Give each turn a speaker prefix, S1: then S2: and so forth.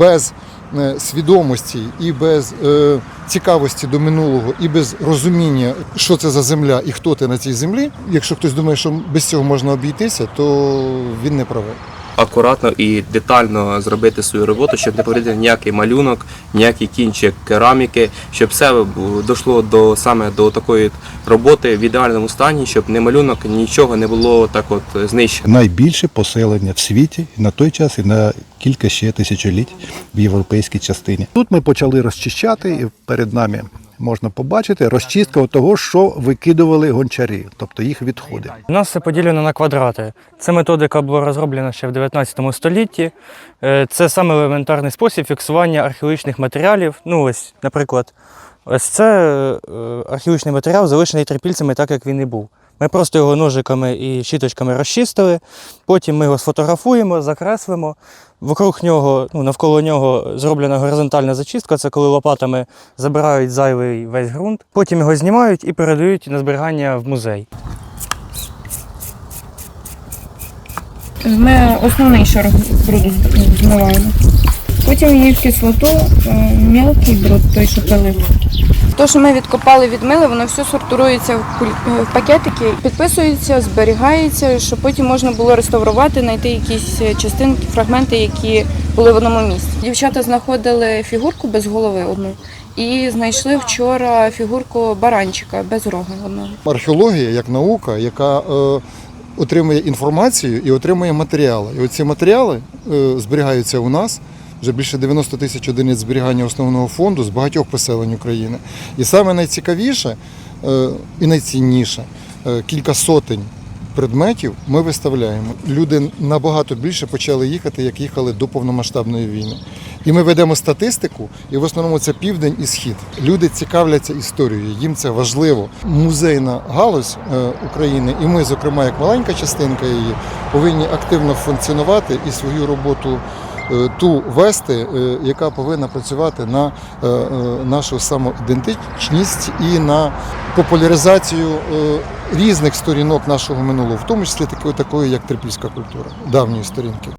S1: без е, свідомості і без е, цікавості до минулого, і без розуміння, що це за земля і хто ти на цій землі. Якщо хтось думає, що без цього можна обійтися, то він не правий.
S2: Акуратно і детально зробити свою роботу, щоб не повредити ніякий малюнок, ніякий кінчик кераміки, щоб все дійшло до саме до такої роботи в ідеальному стані, щоб не малюнок, нічого не було так от знищено.
S3: найбільше поселення в світі на той час і на кілька ще тисячоліть в європейській частині. Тут ми почали розчищати, і перед нами можна побачити розчистка того, що викидували гончарі, тобто їх відходи.
S4: У нас все поділено на квадрати. Це методика була розроблена ще в 19 столітті. Е, Це саме елементарний спосіб фіксування археологічних матеріалів. Ну, ось, наприклад, ось це е, археологічний матеріал, залишений трипільцями так, як він і був. Ми просто його ножиками і щіточками розчистили, потім ми його сфотографуємо, закреслимо. Вокруг нього, ну, навколо нього зроблена горизонтальна зачистка, це коли лопатами забирають зайвий весь ґрунт. Потім його знімають і передають на зберігання в музей.
S5: Ми основний шар змиваємо. Потім її в кислоту, е, мелкий бруд, той, що пили. То, що ми відкопали, відмили, воно все куль- е, в пакетики, підписується, зберігається, щоб потім можна було реставрувати, знайти якісь е, частинки, фрагменти, які були в одному місці. Дівчата знаходили фігурку без голови одну і знайшли вчора фігурку баранчика без рога одного.
S1: Археологія як наука, яка е, отримує інформацію і отримує матеріали. І оці матеріали е, зберігаються у нас. Вже більше 90 тисяч одиниць зберігання основного фонду з багатьох поселень України. І саме найцікавіше е, і найцінніше е, кілька сотень предметів ми виставляємо. Люди набагато більше почали їхати, як їхали до повномасштабної війни. І ми ведемо статистику, і в основному це південь і схід. Люди цікавляться історією, їм це важливо. Музейна галузь е, України, і ми, зокрема, як маленька частинка її, повинні активно функціонувати і свою роботу. Е, Ту вести, е, яка повинна працювати на е, нашу самоідентичність і на популяризацію різних сторінок нашого минулого, в тому числі такої, такої як трипільська культура, давньої сторінки.